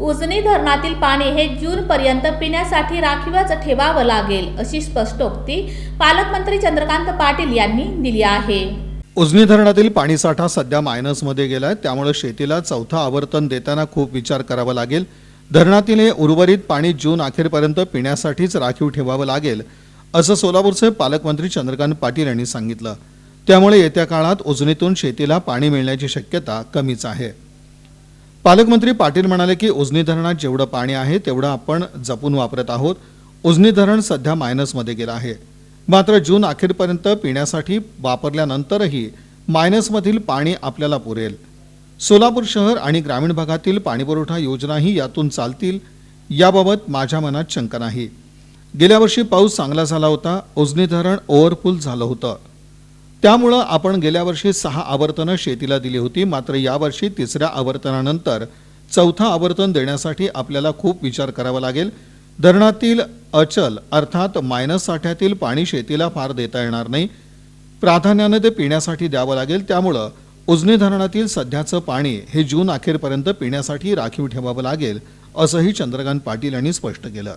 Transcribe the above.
उजनी धरणातील पाणी हे जून पर्यंत पिण्यासाठी राखीवच ठेवावं लागेल अशी स्पष्टोक्ती पालकमंत्री चंद्रकांत पाटील यांनी दिली आहे. उजनी धरणातील पाणीसाठा सध्या मायनसमध्ये गेलाय त्यामुळे शेतीला चौथा आवर्तन देताना खूप विचार करावा लागेल. धरणातील हे उर्वरित पाणी जून अखेरपर्यंत पिण्यासाठीच राखीव ठेवावं लागेल असं सोलापूरचे पालकमंत्री चंद्रकांत पाटील यांनी सांगितलं. त्यामुळे येत्या काळात उजनीतून शेतीला पाणी मिळण्याची शक्यता कमीच आहे. पालकमंत्री पाटील म्हणाले की उजनी धरणात जेवढं पाणी आहे तेवढं आपण जपून वापरत आहोत. उजनी धरण सध्या मायनसमध्ये गेलं आहे. मात्र जून अखेरपर्यंत पिण्यासाठी वापरल्यानंतरही मायनसमधील पाणी आपल्याला पुरेल. सोलापूर शहर आणि ग्रामीण भागातील पाणीपुरवठा योजनाही यातून चालतील याबाबत माझ्या मनात शंका नाही. गेल्या वर्षी पाऊस चांगला झाला होता उजनी धरण ओव्हरफुल झालं होतं. त्यामुळं आपण गेल्या वर्षी सहा आवर्तनं शेतीला दिली होती. मात्र यावर्षी तिसऱ्या आवर्तनानंतर चौथा आवर्तन देण्यासाठी आपल्याला खूप विचार करावा लागेल. धरणातील अचल अर्थात मायनस साठ्यातील पाणी शेतीला फार देता येणार नाही. प्राधान्यानं ते पिण्यासाठी द्यावं लागेल. त्यामुळं उजनी धरणातील सध्याचं पाणी हे जून अखेरपर्यंत पिण्यासाठी राखीव ठेवावं लागेल असंही चंद्रकांत पाटील यांनी स्पष्ट केलं.